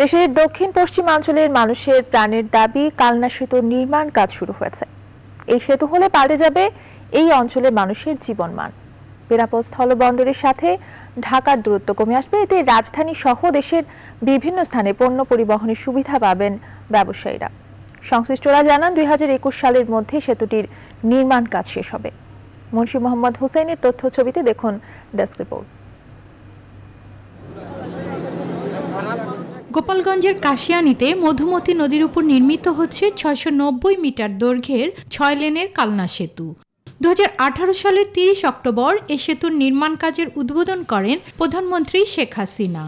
দেশের দক্ষিণ পশ্চিমাঞ্চলের মানুষের প্রাণের দাবি কালনা সেতুর নির্মাণ কাজ শুরু হয়েছে। এই সেতু হলে পাল্টে যাবে এই অঞ্চলের মানুষের জীবনমান। বেনাপোল স্থলবন্দরের সাথে ঢাকার দূরত্ব কমে আসবে। এতে রাজধানী সহ দেশের বিভিন্ন স্থানে পণ্য পরিবহনের সুবিধা পাবেন ব্যবসায়ীরা। সংশ্লিষ্টরা জানান, দুই হাজার একুশ সালের মধ্যে সেতুটির নির্মাণ কাজ শেষ হবে। মুন্সী মোহাম্মদ হুসেনের তথ্য ছবিতে দেখুন ডেস্ক রিপোর্ট। গোপালগঞ্জের কাশিয়ানিতে মধুমতি নদীর উপর নির্মিত হচ্ছে ছয়শো নব্বই মিটার দৈর্ঘ্যের ছয় লেনের কালনা সেতু। দু হাজার আঠারো সালের তিরিশ অক্টোবর এ সেতুর নির্মাণ কাজের উদ্বোধন করেন প্রধানমন্ত্রী শেখ হাসিনা।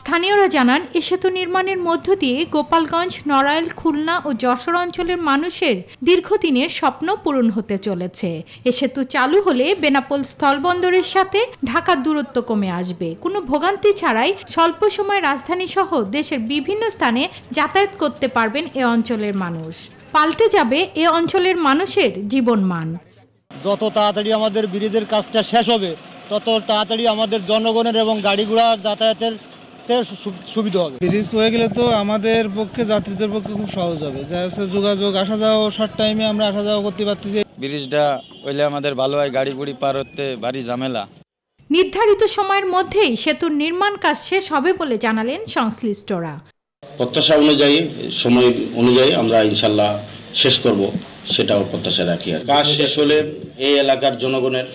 স্থানীয়রা জানান, এ সেতু নির্মাণের মধ্য দিয়ে গোপালগঞ্জ, নড়াইল, খুলনা ও যশোর অঞ্চলের মানুষের দীর্ঘদিনের স্বপ্ন পূরণ হতে চলেছে। এ সেতু চালু হলে বেনাপোল স্থলবন্দরের সাথে ঢাকার দূরত্ব কমে আসবে। কোনো ভোগান্তি ছাড়াই স্বল্প সময় রাজধানী সহ দেশের বিভিন্ন স্থানে যাতায়াত করতে পারবেন এ অঞ্চলের মানুষ। পাল্টে যাবে এ অঞ্চলের মানুষের জীবনমান। যত তাড়াতাড়ি আমাদের ব্রিজের কাজটা শেষ হবে, তত তাড়াতাড়ি আমাদের জনগণের এবং গাড়ি ঘোড়া যাতায়াতের তে সু- সুবিধা হবে। ব্রিজ হয়ে গেলে তো আমাদের পক্ষে যাত্রীদের পক্ষে খুব সহজ হবে। যোগাযোগ আসা যাওয়া শর্ট টাইমে আমরা আসা যাওয়া করতে পারতেছি। ব্রিজটা হইলে আমাদের ভালো হয় গাড়ি গুড়ি পার হতে ভারী ঝামেলা। নির্ধারিত সময়ের মধ্যেই সেতুর নির্মাণ কাজ শেষ হবে বলে জানালেন সংশ্লিষ্টরা। প্রত্যাশা অনুযায়ী সময় অনুযায়ী আমরা ইনশাল্লাহ শেষ করব সেটাও প্রত্যাশা রাখি আর কাজ শেষ হলে এই এলাকার জনগণের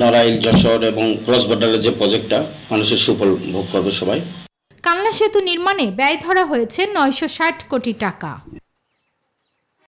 নড়াইল যশোর এবং ক্রস বর্ডারের যে প্রজেক্টটা মানুষের সুফল ভোগ করবে সবাই। কালনা সেতু নির্মাণে ব্যয় ধরা হয়েছে নয়শো ষাট কোটি টাকা।